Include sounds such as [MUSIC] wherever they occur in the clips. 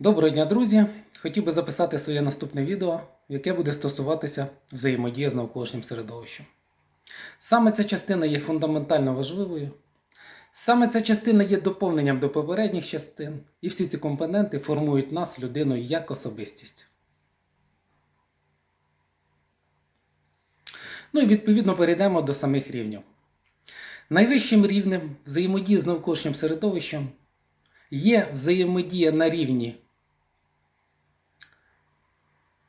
Доброго дня, друзі! Хотів би записати своє наступне відео, яке буде стосуватися взаємодії з навколишнім середовищем. Саме ця частина є фундаментально важливою. Саме ця частина є доповненням до попередніх частин, і всі ці компоненти формують нас, людину, як особистість. Ну і відповідно перейдемо до самих рівнів. Найвищим рівнем взаємодії з навколишнім середовищем є взаємодія на рівні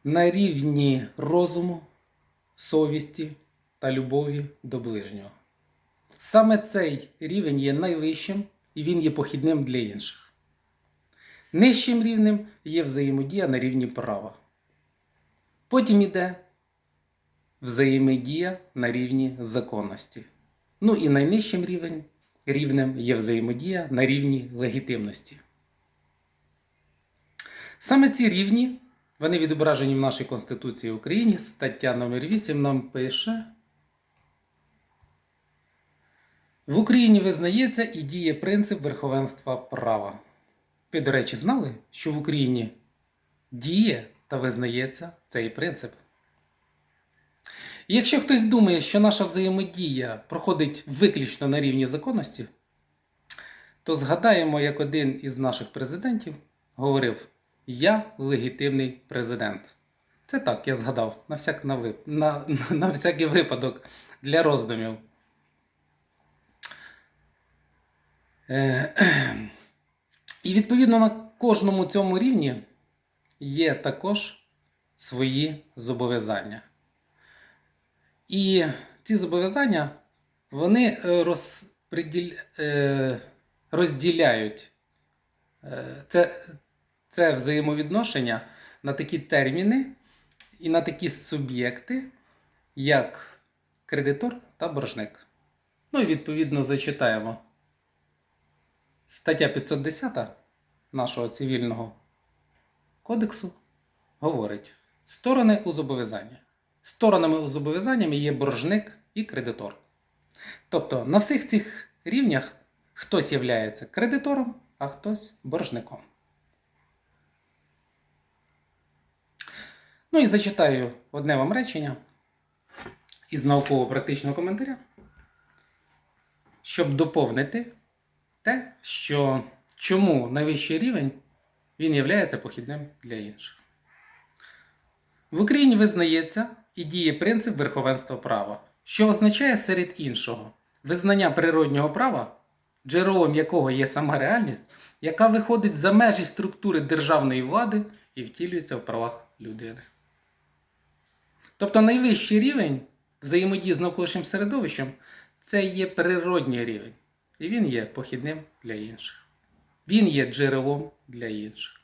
на рівні розуму, совісті та любові до ближнього. Саме цей рівень є найвищим і він є похідним для інших. Нижчим рівнем є взаємодія на рівні права. Потім йде взаємодія на рівні законності. Ну і найнижчим рівень, рівнем є взаємодія на рівні легітимності. Саме ці рівні вони відображені в нашій Конституції України. Стаття номер 8 нам пише. В Україні визнається і діє принцип верховенства права. Ви, до речі, знали, що в Україні діє та визнається цей принцип. Якщо хтось думає, що наша взаємодія проходить виключно на рівні законності, то згадаємо, як один із наших президентів говорив: Я легітимний президент. Це так, я згадав на, всяк, на, вип... на, [LAUGHS] на всякий випадок для роздумів. Е, [CLEARS THROAT] І відповідно на кожному цьому рівні є також свої зобов'язання. І ці зобов'язання вони е, розпреділ... е, розділяють е, це, це взаємовідношення на такі терміни і на такі суб'єкти, як кредитор та боржник. Ну і відповідно зачитаємо. Стаття 510 нашого цивільного кодексу говорить: сторони у зобов'язанні. Сторонами у зобов'язаннями є боржник і кредитор. Тобто на всіх цих рівнях хтось є кредитором, а хтось боржником. Ну і зачитаю одне вам речення із науково-практичного коментаря, щоб доповнити те, що чому найвищий рівень він є похідним для інших. В Україні визнається і діє принцип верховенства права, що означає серед іншого визнання природнього права, джерелом якого є сама реальність, яка виходить за межі структури державної влади і втілюється в правах людини. Тобто найвищий рівень взаємодії з навколишнім середовищем це є природній рівень. І він є похідним для інших. Він є джерелом для інших.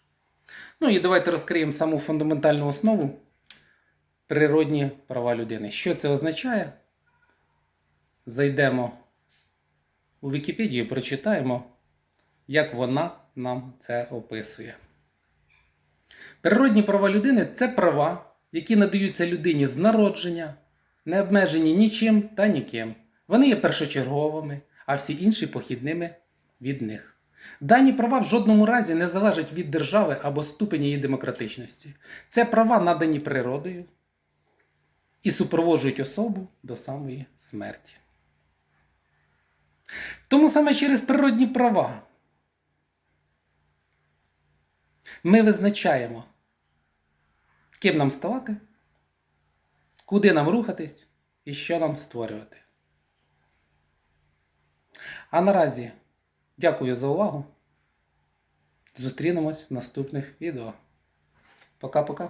Ну і давайте розкриємо саму фундаментальну основу природні права людини. Що це означає? Зайдемо у Вікіпедію, і прочитаємо, як вона нам це описує. Природні права людини це права, які надаються людині з народження, не обмежені нічим та ніким. Вони є першочерговими, а всі інші похідними від них. Дані права в жодному разі не залежать від держави або ступеня її демократичності. Це права надані природою і супроводжують особу до самої смерті. Тому саме через природні права ми визначаємо, ким нам ставати, куди нам рухатись і що нам створювати. А наразі дякую за увагу. Зустрінемось в наступних відео. Пока-пока.